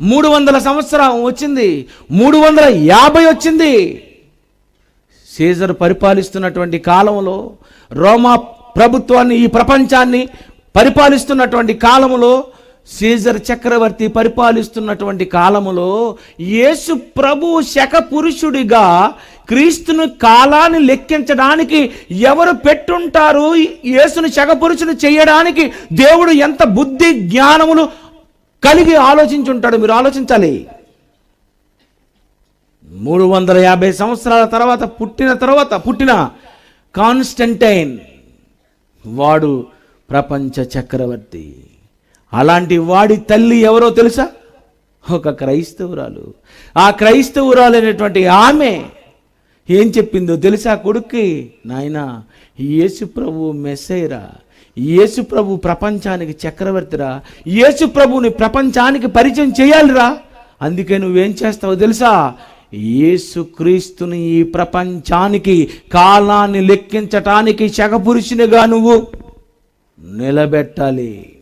మూడు వందల సంవత్సరం వచ్చింది. మూడు వందల యాభై వచ్చింది. సీజర్ పరిపాలిస్తున్నటువంటి కాలంలో రోమా ప్రభుత్వాన్ని ఈ ప్రపంచాన్ని పరిపాలిస్తున్నటువంటి కాలములో సీజర్ చక్రవర్తి పరిపాలిస్తున్నటువంటి కాలములో యేసు ప్రభు శక పురుషుడిగా క్రీస్తును కాలాన్ని లెక్కించడానికి ఎవరు పెట్టుంటారు? యేసును శక పురుషుడు చేయడానికి దేవుడు ఎంత బుద్ధి జ్ఞానములు కలిగి ఆలోచించుంటాడు మీరు ఆలోచించాలి. మూడు వందల యాభై సంవత్సరాల తర్వాత పుట్టిన తర్వాత పుట్టిన కాన్స్టంటైన్ వాడు ప్రపంచ చక్రవర్తి. అలాంటి వాడి తల్లి ఎవరో తెలుసా? ఒక క్రైస్తవురాలు. ఆ క్రైస్తవురాలు అనేటువంటి ఆమె ఏం చెప్పిందో తెలుసా కొడుక్కి? నాయన యేసు ప్రభు మెస్సైరా. యేసు ప్రభు ప్రపంచానికి చక్రవర్తిరా యేసు ప్రభుని ప్రపంచానికి పరిచయం చేయాలిరా. అందుకే నువ్వేం చేస్తావో తెలుసా? యేసుక్రీస్తుని ఈ ప్రపంచానికి కాలాన్ని లెక్కించటానికి శగపురుషునిగా నువ్వు నిలబెట్టాలి.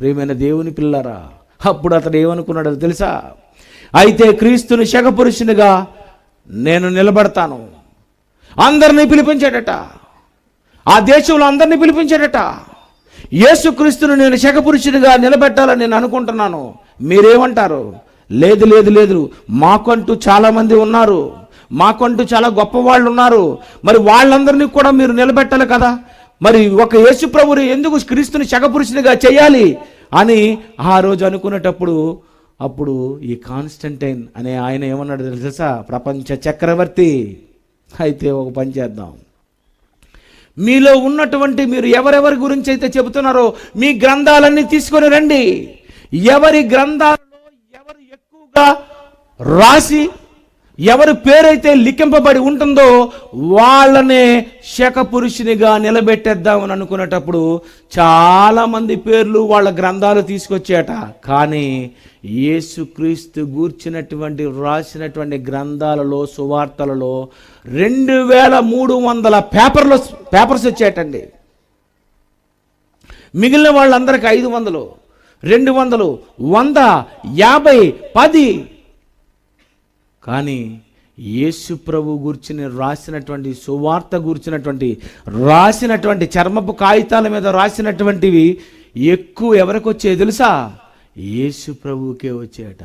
ప్రేమైన దేవుని పిల్లరా అప్పుడు అతడు ఏమనుకున్నాడో తెలుసా? అయితే క్రీస్తుని శగపురుషునిగా నేను నిలబడతాను. అందరినీ పిలిపించాడట ఆ దేశంలో అందరినీ పిలిపించాడట. యేసుక్రీస్తును నేను శకపురుషునిగా నిలబెట్టాలని నేను అనుకుంటున్నాను. మీరేమంటారు? లేదు లేదు లేదు. మాకంటూ చాలామంది ఉన్నారు. మాకంటూ చాలా గొప్ప వాళ్ళు ఉన్నారు. మరి వాళ్ళందరినీ కూడా మీరు నిలబెట్టాలి కదా. మరి ఒక యేసు ప్రభుని ఎందుకు క్రీస్తుని శకపురుషునిగా చేయాలి అని ఆ రోజు అనుకునేటప్పుడు అప్పుడు ఈ కాన్స్టంటైన్ అనే ఆయన ఏమన్నాడు తెలుసా? ప్రపంచ చక్రవర్తి. అయితే ఒక పని చేద్దాం. మీలో ఉన్నటువంటి మీరు ఎవరెవరి గురించి అయితే చెబుతున్నారో మీ గ్రంథాలన్నీ తీసుకొని రండి. ఎవరి గ్రంథాలలో ఎవరు ఎక్కువగా రాసి ఎవరి పేరైతే లిఖింపబడి ఉంటుందో వాళ్ళనే శక పురుషునిగా నిలబెట్టేద్దామని అనుకునేటప్పుడు చాలామంది పేర్లు వాళ్ళ గ్రంథాలు తీసుకొచ్చాట. కానీ యేసుక్రీస్తు గూర్చినటువంటి రాసినటువంటి గ్రంథాలలో సువార్తలలో రెండు వేల మూడు వందల పేపర్లు పేపర్స్ వచ్చాయటండి మిగిలిన వాళ్ళందరికీ ఐదు వందలు రెండు వందలు వంద యాభై పది కానీ యేసు ప్రభు గుర్చిని రాసినటువంటి సువార్త గుర్చినటువంటి రాసినటువంటి చర్మపు కాగితాల మీద రాసినటువంటివి ఎక్కువ ఎవరికి వచ్చాయి తెలుసా? యేసు ప్రభువుకే వచ్చాయట.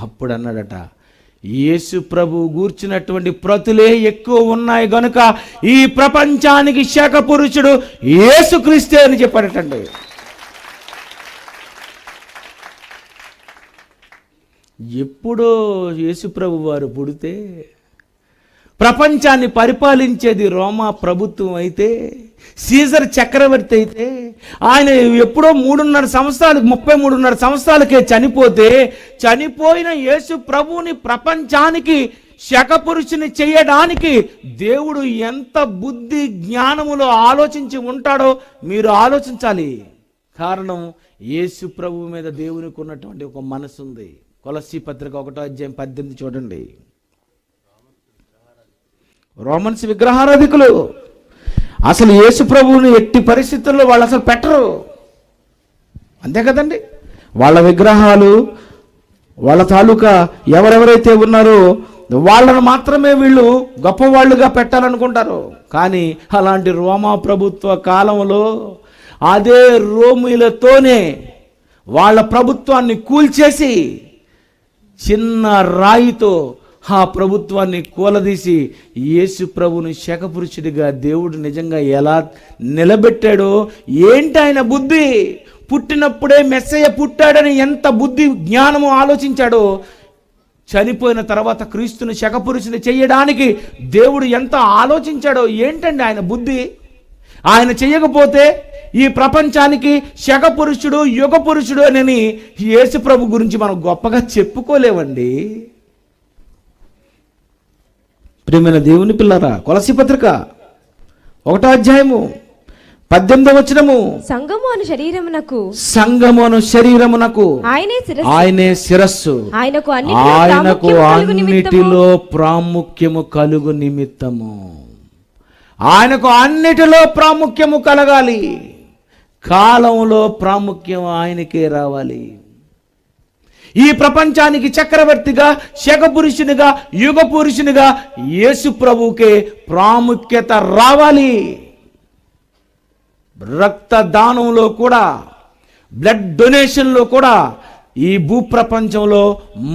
అప్పుడు అన్నాడట యేసు ప్రభు గూర్చినటువంటి ప్రతులే ఎక్కువ ఉన్నాయి గనుక ఈ ప్రపంచానికి శాఖ పురుషుడు యేసుక్రీస్తే అని చెప్పాడటండి. ఎప్పుడో యేసుప్రభు వారు పుడితే ప్రపంచాన్ని పరిపాలించేది రోమా ప్రభుత్వం అయితే సీజర్ చక్రవర్తి అయితే ఆయన ఎప్పుడో మూడున్నర సంవత్సరాలు ముప్పై మూడున్నర సంవత్సరాలకే చనిపోతే చనిపోయిన యేసు ప్రభువుని ప్రపంచానికి శకపురుషుని చేయడానికి దేవుడు ఎంత బుద్ధి జ్ఞానములో ఆలోచించి ఉంటాడో మీరు ఆలోచించాలి. కారణం యేసు ప్రభు మీద దేవునికి ఉన్నటువంటి ఒక మనసు ఉంది కొలసి పత్రిక ఒకటో అధ్యాయం పద్దెనిమిది చూడండి. రోమన్స్ విగ్రహారాధికులు. అసలు యేసు ప్రభువుని ఎట్టి పరిస్థితుల్లో వాళ్ళు అసలు పెట్టరు. అంతే కదండి? వాళ్ళ విగ్రహాలు వాళ్ళ తాలూకా ఎవరెవరైతే ఉన్నారో వాళ్ళను మాత్రమే వీళ్ళు గొప్పవాళ్ళుగా పెట్టాలనుకుంటారు. కానీ అలాంటి రోమా ప్రభుత్వ కాలంలో అదే రోమిలతోనే వాళ్ళ ప్రభుత్వాన్ని కూల్చేసి చిన్న రాయితో ఆ ప్రభుత్వాన్ని కూలదీసి యేసు ప్రభుని శకపురుషుడిగా దేవుడు నిజంగా ఎలా నిలబెట్టాడో ఏంటి ఆయన బుద్ధి? పుట్టినప్పుడే మెస్సయ్య పుట్టాడని ఎంత బుద్ధి జ్ఞానము ఆలోచించాడో చనిపోయిన తర్వాత క్రీస్తుని శకపురుషుని చేయడానికి దేవుడు ఎంత ఆలోచించాడో ఏంటండి ఆయన బుద్ధి? ఆయన చేయకపోతే ఈ ప్రపంచానికి శక పురుషుడు యుగ పురుషుడు అని యేసు ప్రభు గురించి మనం గొప్పగా చెప్పుకోలేవండి ప్రియమైన దేవుని పిల్లరా కొలసి పత్రిక ఒకటో అధ్యాయము పద్దెనిమిదవ వచనము. సంఘము అను శరీరమునకు. సంగమును శరీరమునకు. ఆయనే శిరస్సు. ఆయనే శిరస్సు. ఆయనకు ఆయనకు అన్నిటిలో ప్రాముఖ్యము కలుగు నిమిత్తము. ఆయనకు అన్నిటిలో ప్రాముఖ్యము కలగాలి. కాలంలో ప్రాముఖ్యం ఆయనకే రావాలి. ఈ ప్రపంచానికి చక్రవర్తిగా శక పురుషునిగా యుగ పురుషునిగా యేసు ప్రభుకే ప్రాముఖ్యత రావాలి. రక్తదానంలో కూడా బ్లడ్ డొనేషన్లో కూడా ఈ భూప్రపంచంలో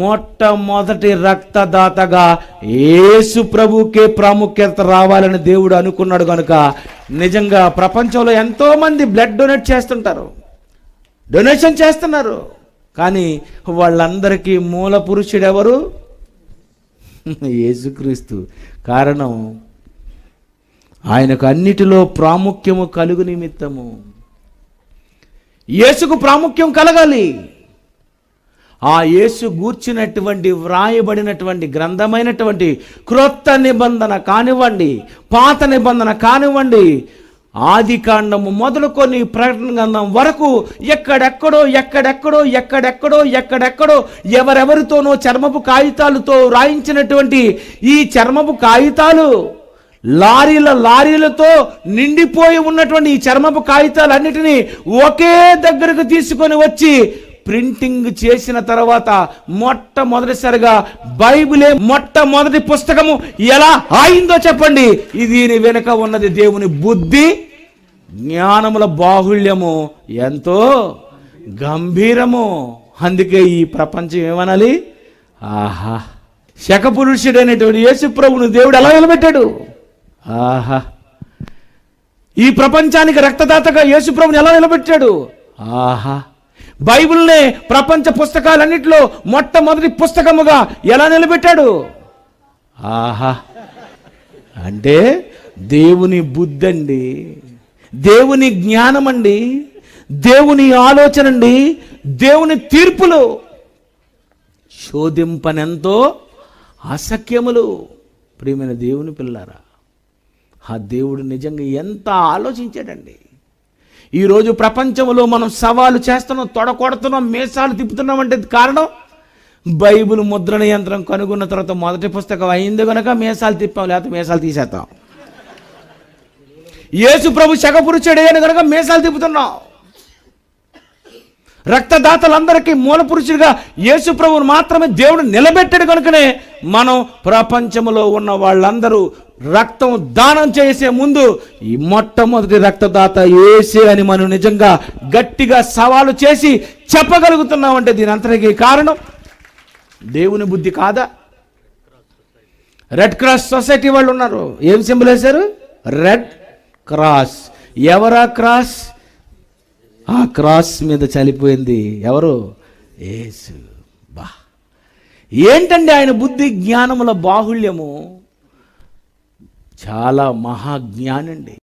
మొట్టమొదటి రక్తదాతగా యేసు ప్రభుకే ప్రాముఖ్యత రావాలని దేవుడు అనుకున్నాడు కనుక నిజంగా ప్రపంచంలో ఎంతోమంది బ్లడ్ డొనేట్ చేస్తుంటారు. డొనేషన్ చేస్తున్నారు. కానీ వాళ్ళందరికీ మూల పురుషుడు ఎవరు యేసుక్రీస్తు. కారణం ఆయనకు అన్నిటిలో ప్రాముఖ్యము కలుగు నిమిత్తము. యేసుకు ప్రాముఖ్యం కలగాలి. ఆ యేసు గూర్చినటువంటి వ్రాయబడినటువంటి గ్రంథమైనటువంటి క్రొత్త నిబంధన కానివ్వండి పాత నిబంధన కానివ్వండి ఆది కాండము మొదలుకొని ప్రకటన గ్రంథం వరకు ఎక్కడెక్కడో ఎక్కడెక్కడో ఎక్కడెక్కడో ఎక్కడెక్కడో ఎవరెవరితోనో చర్మపు కాగితాలతో రాయించినటువంటి ఈ చర్మపు కాగితాలు లారీల లారీలతో నిండిపోయి ఉన్నటువంటి ఈ చర్మపు కాగితాలన్నిటినీ ఒకే దగ్గరకు తీసుకొని వచ్చి ప్రింటింగ్ చేసిన తర్వాత మొట్టమొదటిసారిగా బైబిలే మొట్టమొదటి పుస్తకము ఎలా ఆయిందో చెప్పండి. దీని వెనుక ఉన్నది దేవుని బుద్ధి జ్ఞానముల బాహుళ్యము ఎంతో గంభీరము. అందుకే ఈ ప్రపంచం ఏమనాలి? ఆహా! శకపురుషుడైనటువంటి యేసుప్రభుని దేవుడు ఎలా నిలబెట్టాడు? ఆహా! ఈ ప్రపంచానికి రక్తదాతగా యేసుప్రభుని ఎలా నిలబెట్టాడు? ఆహా! బైబిల్నే ప్రపంచ పుస్తకాలన్నింటిలో మొట్టమొదటి పుస్తకముగా ఎలా నిలబెట్టాడు? ఆహా! అంటే దేవుని బుద్ధి అండి దేవుని జ్ఞానం అండి దేవుని ఆలోచన అండి దేవుని తీర్పులు శోధింపనెంతో అసఖ్యములు. ప్రియమైన దేవుని పిల్లారా ఆ దేవుడు నిజంగా ఎంత ఆలోచించాడండి? ఈరోజు ప్రపంచంలో మనం సవాలు చేస్తున్నాం తొడ కొడుతున్నాం మీసాలు తిప్పుతున్నాం అంటే కారణం? బైబిల్ ముద్రణ యంత్రం కనుగొన్న తర్వాత మొదటి పుస్తకం అయింది కనుక మీసాలు తిప్పాం లేకపోతే మీసాలు తీసేస్తాం. యేసు ప్రభు శగపురుచుడే అని కనుక మీసాలు తిప్పుతున్నాం. రక్తదాతలందరికీ మూల పురుషుడిగా యేసు ప్రభువును మాత్రమే దేవుడు నిలబెట్టాడు కనుకనే మనం ప్రపంచంలో ఉన్న వాళ్ళందరూ రక్తం దానం చేసే ముందు ఈ మొట్టమొదటి రక్తదాత ఏసే అని మనం నిజంగా గట్టిగా సవాలు చేసి చెప్పగలుగుతున్నామంటే దీని అంతటికీ కారణం దేవుని బుద్ధి కాదా? రెడ్ క్రాస్ సొసైటీ వాళ్ళు ఉన్నారు. ఏం సింబల్ వేశారు? రెడ్ క్రాస్ ఎవరా క్రాస్ ఆ క్రాస్ మీద చనిపోయింది ఎవరు? ఏసు బా. ఏంటండి ఆయన బుద్ధి జ్ఞానముల బాహుళ్యము? చాలా మహాజ్ఞానండి.